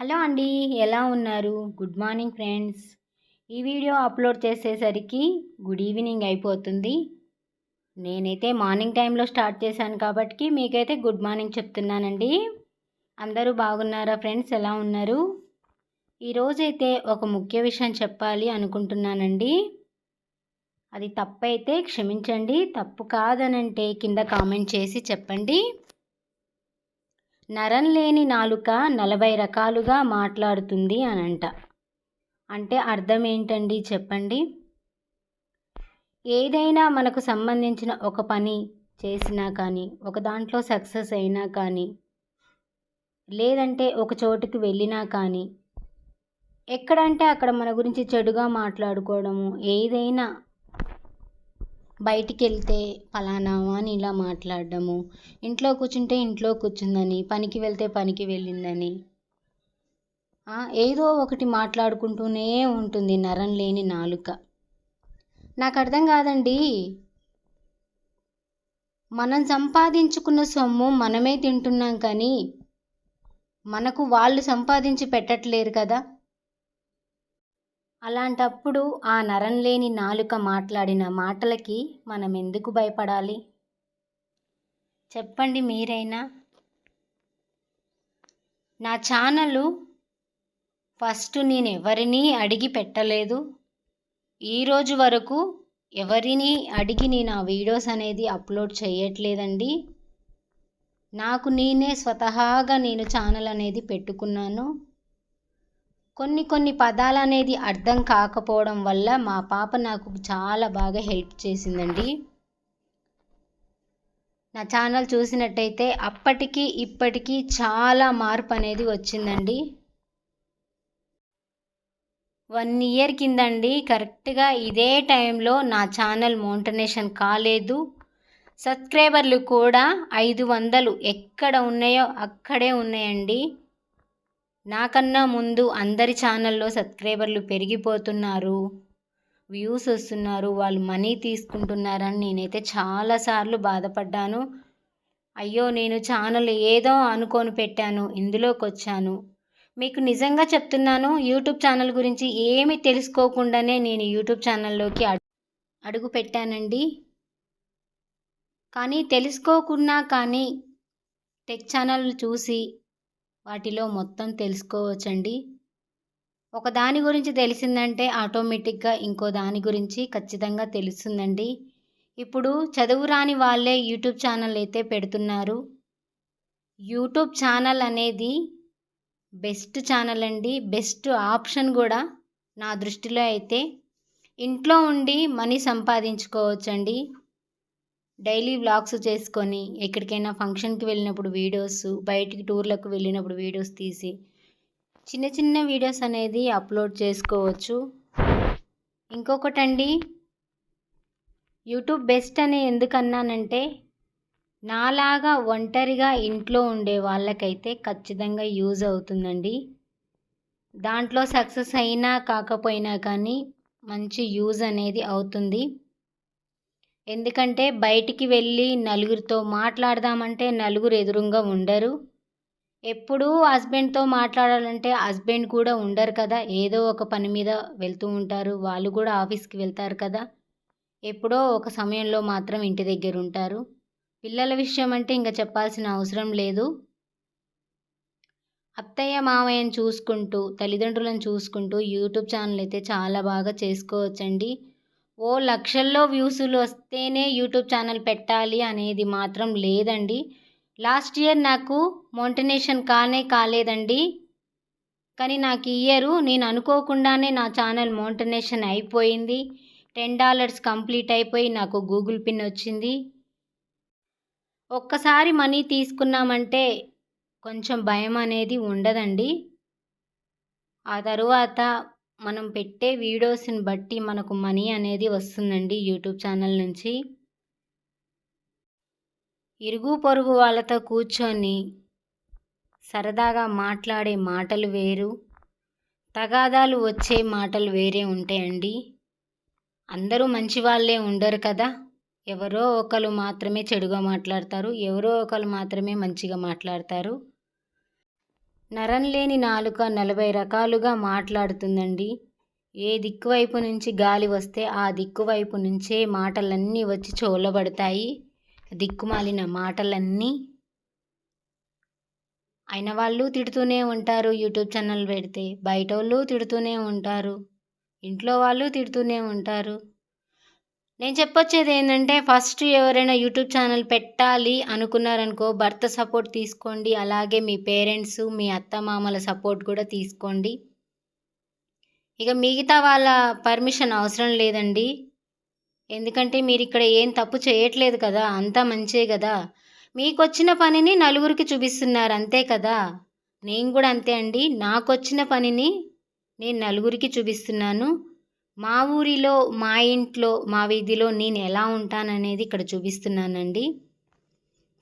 Hello అండి ఎలా ఉన్నారు? Good morning friends. ఈ వీడియో అప్లోడ్ చేసేసరికి గుడ్ ఈవినింగ్ అయిపోతుంది. నేనైతే మార్నింగ్ టైంలో స్టార్ట్ చేశాను కాబట్టి మీకైతే గుడ్ మార్నింగ్ చెప్తున్నానండి. అందరూ బాగున్నారా ఫ్రెండ్స్? ఎలా ఉన్నారు? ఈరోజైతే ఒక ముఖ్య విషయం చెప్పాలి అనుకుంటున్నానండి. అది తప్పైతే క్షమించండి తప్పు కాదనంటే కింద కామెంట్ చేసి చెప్పండి. నరం లేని నాలుక నలభై రకాలుగా మాట్లాడుతుంది అనంట. అంటే అర్థం ఏంటండి చెప్పండి? ఏదైనా మనకు సంబంధించిన ఒక పని చేసినా కానీ ఒక దాంట్లో సక్సెస్ అయినా కానీ లేదంటే ఒక చోటుకి వెళ్ళినా కానీ ఎక్కడంటే అక్కడ మన గురించి చెడుగా మాట్లాడుకోవడము ఏదైనా బయటికి వెళ్తే ఫలానా అని ఇలా మాట్లాడడము. ఇంట్లో కూర్చుంటే ఇంట్లో కూర్చుందని పనికి వెళ్తే పనికి వెళ్ళిందని. ఏదో ఒకటి మాట్లాడుకుంటూనే ఉంటుంది నరం లేని నాలుక. నాకు అర్థం కాదండి. మనం సంపాదించుకున్న సొమ్ము మనమే తింటున్నాం కానీ మనకు వాళ్ళు సంపాదించి పెట్టట్లేరు కదా. అలాంటప్పుడు ఆ నరం లేని నాలుక మాట్లాడిన మాటలకి మనం ఎందుకు భయపడాలి? చెప్పండి మీరైనా. నా ఛానల్ ఫస్ట్ నేను ఎవరిని అడిగి పెట్టలేదు. ఈరోజు వరకు ఎవరిని అడిగి నేను ఆ వీడియోస్ అనేది అప్లోడ్ చేయట్లేదండి. నాకు నేనే స్వతహాగా నేను ఛానల్ అనేది పెట్టుకున్నాను. కొన్ని కొన్ని పదాలు అనేది అర్థం కాకపోవడం వల్ల మా పాప నాకు చాలా బాగా హెల్ప్ చేసిందండి. నా ఛానల్ చూసినట్టయితే అప్పటికి ఇప్పటికీ చాలా మార్పు అనేది వచ్చిందండి. వన్ ఇయర్ కిందండి కరెక్ట్గా ఇదే టైంలో నా ఛానల్ మోంటనేషన్ కాలేదు. సబ్స్క్రైబర్లు కూడా ఐదు వందలు ఎక్కడ ఉన్నాయో అక్కడే ఉన్నాయండి. నాకన్నా ముందు అందరి ఛానల్లో సబ్స్క్రైబర్లు పెరిగిపోతున్నారు వ్యూస్ వస్తున్నారు వాళ్ళు మనీ తీసుకుంటున్నారని నేనైతే చాలాసార్లు బాధపడ్డాను. అయ్యో నేను ఛానల్ ఏదో అనుకొని పెట్టాను ఇందులోకి వచ్చాను మీకు నిజంగా చెప్తున్నాను యూట్యూబ్ ఛానల్ గురించి ఏమి తెలుసుకోకుండానే నేను యూట్యూబ్ ఛానల్లోకి అడుగు పెట్టానండి. కానీ తెలుసుకోకున్నా కానీ టెక్ ఛానల్ చూసి వాటిలో మొత్తం తెలుసుకోవచ్చండి. ఒక దాని గురించి తెలిసిందంటే ఆటోమేటిక్గా ఇంకో దాని గురించి ఖచ్చితంగా తెలుస్తుందండి. ఇప్పుడు చదువు రాని వాళ్ళే యూట్యూబ్ ఛానల్ అయితే పెడుతున్నారు. యూట్యూబ్ ఛానల్ అనేది బెస్ట్ ఛానల్ అండి. బెస్ట్ ఆప్షన్ కూడా నా దృష్టిలో అయితే. ఇంట్లో ఉండి మనీ సంపాదించుకోవచ్చండి. డైలీ వ్లాగ్స్ చేసుకొని ఎక్కడికైనా ఫంక్షన్కి వెళ్ళినప్పుడు వీడియోస్ బయటికి టూర్లకు వెళ్ళినప్పుడు వీడియోస్ తీసి చిన్న చిన్న వీడియోస్ అనేది అప్లోడ్ చేసుకోవచ్చు. ఇంకొకటండి యూట్యూబ్ బెస్ట్ అని ఎందుకన్నానంటే నాలాగా ఒంటరిగా ఇంట్లో ఉండే వాళ్ళకైతే ఖచ్చితంగా యూజ్ అవుతుందండి. దాంట్లో సక్సెస్ అయినా కాకపోయినా కానీ మంచి యూజ్ అనేది అవుతుంది. ఎందుకంటే బయటికి వెళ్ళి నలుగురితో మాట్లాడదామంటే నలుగురు ఎదురుగా ఉండరు. ఎప్పుడూ హస్బెండ్తో మాట్లాడాలంటే హస్బెండ్ కూడా ఉండరు కదా. ఏదో ఒక పని మీద వెళ్తూ ఉంటారు. వాళ్ళు కూడా ఆఫీస్కి వెళ్తారు కదా. ఎప్పుడో ఒక సమయంలో మాత్రం ఇంటి దగ్గర ఉంటారు. పిల్లల విషయం అంటే ఇంకా చెప్పాల్సిన అవసరం లేదు. అత్తయ్య మామయ్యను చూసుకుంటూ తల్లిదండ్రులను చూసుకుంటూ యూట్యూబ్ ఛానల్ అయితే చాలా బాగా చేసుకోవచ్చండి. ఓ లక్షల్లో వ్యూసులు వస్తేనే యూట్యూబ్ ఛానల్ పెట్టాలి అనేది మాత్రం లేదండి. లాస్ట్ ఇయర్ నాకు మోంటనేషన్ కానే కాలేదండి. కానీ నాకు ఇయరు నేను అనుకోకుండానే నా ఛానల్ మోంటనేషన్ అయిపోయింది. టెన్ డాలర్స్ కంప్లీట్ అయిపోయి నాకు గూగుల్ పిన్ వచ్చింది. ఒక్కసారి మనీ తీసుకున్నామంటే కొంచెం భయం అనేది ఉండదండి. ఆ తరువాత మనం పెట్టే వీడియోస్ని బట్టి మనకు మనీ అనేది వస్తుందండి యూట్యూబ్ ఛానల్ నుంచి. ఇరుగు పొరుగు వాళ్ళతో కూర్చొని సరదాగా మాట్లాడే మాటలు వేరు తగాదాలు వచ్చే మాటలు వేరే ఉంటాయండి. అందరూ మంచి వాళ్ళే ఉండరు కదా. ఎవరో ఒకరు మాత్రమే చెడుగా మాట్లాడతారు ఎవరో ఒకరు మాత్రమే మంచిగా మాట్లాడతారు. నరం లేని నాలుక నలభై రకాలుగా మాట్లాడుతుందండి. ఏ దిక్కువైపు నుంచి గాలి వస్తే ఆ దిక్కువైపు నుంచే మాటలన్నీ వచ్చి చోలబడతాయి దిక్కుమాలిన మాటలన్నీ అయిన వాళ్ళు తిడుతూనే ఉంటారు యూట్యూబ్ ఛానల్ పెడితే. బయట వాళ్ళు తిడుతూనే ఉంటారు. ఇంట్లో వాళ్ళు తిడుతూనే ఉంటారు. నేను చెప్పొచ్చేది ఏంటంటే ఫస్ట్ ఎవరైనా యూట్యూబ్ ఛానల్ పెట్టాలి అనుకున్నారనుకో భర్త సపోర్ట్ తీసుకోండి. అలాగే మీ పేరెంట్స్ మీ అత్త మామల సపోర్ట్ కూడా తీసుకోండి. ఇక మిగతా వాళ్ళ పర్మిషన్ అవసరం లేదండి. ఎందుకంటే మీరు ఇక్కడ ఏం తప్పు చేయట్లేదు కదా అంతా మంచే కదా. మీకు వచ్చిన పనిని నలుగురికి చూపిస్తున్నారు అంతే కదా. నేను కూడా అంతే అండి. నాకు వచ్చిన పనిని నేను నలుగురికి చూపిస్తున్నాను. మా ఊరిలో మా ఇంట్లో మా వీధిలో నేను ఎలా ఉంటాననేది ఇక్కడ చూపిస్తున్నానండి.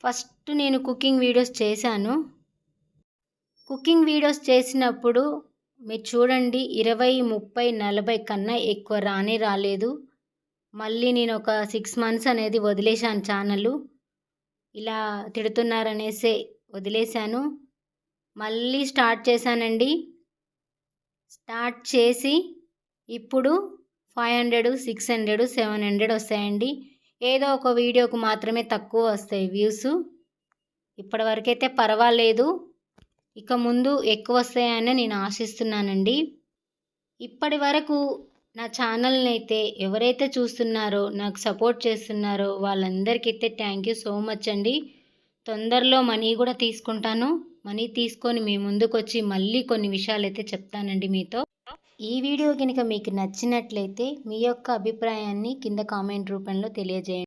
ఫస్ట్ నేను కుకింగ్ వీడియోస్ చేశాను. కుకింగ్ వీడియోస్ చేసినప్పుడు మీరు చూడండి ఇరవై ముప్పై నలభై కన్నా ఎక్కువ రానే రాలేదు. మళ్ళీ నేను ఒక సిక్స్ మంత్స్ అనేది వదిలేశాను ఛానల్ ఇలా తిడుతున్నారనేసే వదిలేశాను. మళ్ళీ స్టార్ట్ చేశానండి. స్టార్ట్ చేసి ఇప్పుడు five hundred six hundred seven hundred వస్తాయండి. ఏదో ఒక వీడియోకు మాత్రమే తక్కువ వస్తాయి వ్యూస్. ఇప్పటివరకైతే పర్వాలేదు. ఇక ముందు ఎక్కువ వస్తాయని నేను ఆశిస్తున్నానండి. ఇప్పటి వరకు నా ఛానల్ని అయితే ఎవరైతే చూస్తున్నారో నాకు సపోర్ట్ చేస్తున్నారో వాళ్ళందరికైతే థ్యాంక్ యూ సో మచ్ అండి. తొందరలో మనీ కూడా తీసుకుంటాను. మనీ తీసుకొని మీ ముందుకు వచ్చి మళ్ళీ కొన్ని విషయాలు అయితే చెప్తానండి మీతో. ఈ వీడియో కనుక మీకు నచ్చినట్లయితే మీ యొక్క అభిప్రాయాన్ని కింద కామెంట్ రూపంలో తెలియజేయండి.